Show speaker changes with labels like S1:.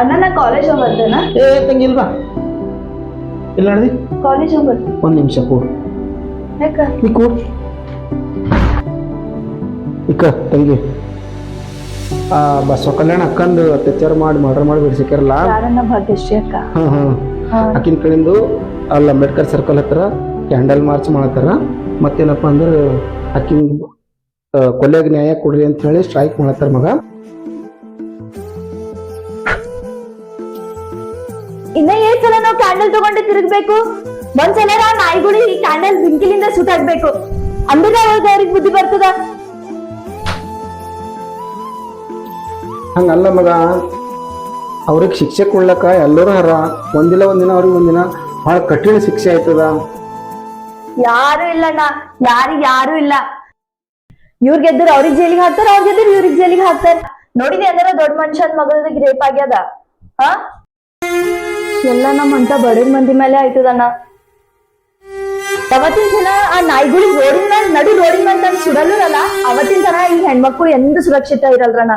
S1: ಅಣ್ಣ ನಾ ಕಾಲೇಜ್ ಹೋಗ್ಬರ್ತೇನ
S2: ಏ ತಂಗಿ ಇಲ್ವಾ? ಇಲ್ಲ ನಡೆದಿ
S1: ಕಾಲೇಜ್ ಹೋಗ್ಬರ್ತೀನಿ
S2: ಒಂದು ನಿಮಿಷ ಕೂಡು.
S1: ಯಾಕ?
S2: ನೀ ಕೂಡು. ಇಕ್ಕ ತಂಗಿ. ಆ ಬಸವ ಕಲ್ಯಾಣ ಅಕ್ಕಂದು ಅತ್ಯಾಚಾರ ಮಾಡಿ ಮರ್ಡರ್ ಮಾಡಿ ಬಿಡಿಸಿಕ್ಯಾರಲ್ಲ
S1: ಯಾರನ್ನ ಭಾಗ್ಯಶ್ರೀ ಅಕ್ಕ?
S2: ಹಾಂ ಹಾಂ.
S1: ಹಾ.
S2: ಆಕಿನ ಕಡೆಯಿಂದ ಅಲ್ಲಿ ಅಂಬೇಡ್ಕರ್ ಸರ್ಕಲ್ ಹತ್ರ ಕ್ಯಾಂಡಲ್ ಮಾರ್ಚ್ ಮಾಡತ್ತಾರ. ಮತ್ತೇನಪ್ಪ ಅಂದ್ರೆ ಆಕಿನ ಕೊಲೆಗೆ ನ್ಯಾಯ ಕೊಡ್ರಿ ಅಂತ ಹೇಳಿ ಸ್ಟ್ರೈಕ್ ಮಾಡತ್ತಾರ ಮಗ.
S1: ಇನ್ನ ಏಳ್ ಸಲ ನಾವು ಕ್ಯಾಂಡಲ್ ತಗೊಂಡು ತಿರುಗಬೇಕು. ಒಂದ್ಸಲ ನಾವು ನಾಯಿಗಳು ಈ ಕ್ಯಾಂಡಲ್ ಬಿಂಕಿಲಿಂದ ಸುಟ್ಟಾಕ್ಬೇಕು ಅಂದ್ರೆ ಅವಾಗ ಅವ್ರಿಗೆ ಬುದ್ಧಿ ಬರ್ತದ?
S2: ಹಂಗಲ್ಲ ಮಗ. ಅವ್ರಿಗೆ ಶಿಕ್ಷೆ ಕೊಡ್ಲಕ್ಕ ಎಲ್ಲರೂ ಹರ ಒಂದಿಲ್ಲ ಒಂದಿನ ಅವ್ರಿಗೆ ಒಂದಿನ ಬಹಳ ಕಠಿಣ ಶಿಕ್ಷೆ ಆಯ್ತದ.
S1: ಯಾರು ಇಲ್ಲಣ್ಣ ಯಾರಿಗ ಯಾರು ಇಲ್ಲ. ಇವ್ರ್ ಗೆದ್ದರು ಅವ್ರಿಗೆ ಜೈಲಿಗೆ ಹಾಕ್ತಾರ ಅವ್ರ ಗೆದ್ದರು ಇವ್ರಿಗೆ ಜೈಲಿಗೆ ಹಾಕ್ತಾರ. ನೋಡಿದ್ರೆ ಅಂದ್ರೆ ದೊಡ್ಡ ಮನುಷ್ಯನ್ ಮಗಳದಾಗ ರೇಪ್ ಆಗ್ಯದ. ಹಾ? ಎಲ್ಲ ನಮ್ಮಂತ ಬಡವ್ರ ಮಂದಿ ಮೇಲೆ ಆಯ್ತದಣ್ಣ ಅವತ್ತಿನ ಜನ ಆ ನಾಯಿಗಳಿಗೆ ರೋಡಿನ ಮೇಲೆ ನಡು ರೋಡಿನ ಮೇಲೆ ತಂದು ಸುಡಲ್ಲರಲ್ಲ, ಅವತ್ತಿನ ತರ ಈ ಹೆಣ್ಮಕ್ಳು ಎಂದು ಸುರಕ್ಷಿತ ಇರಲ್ರಣ್ಣ?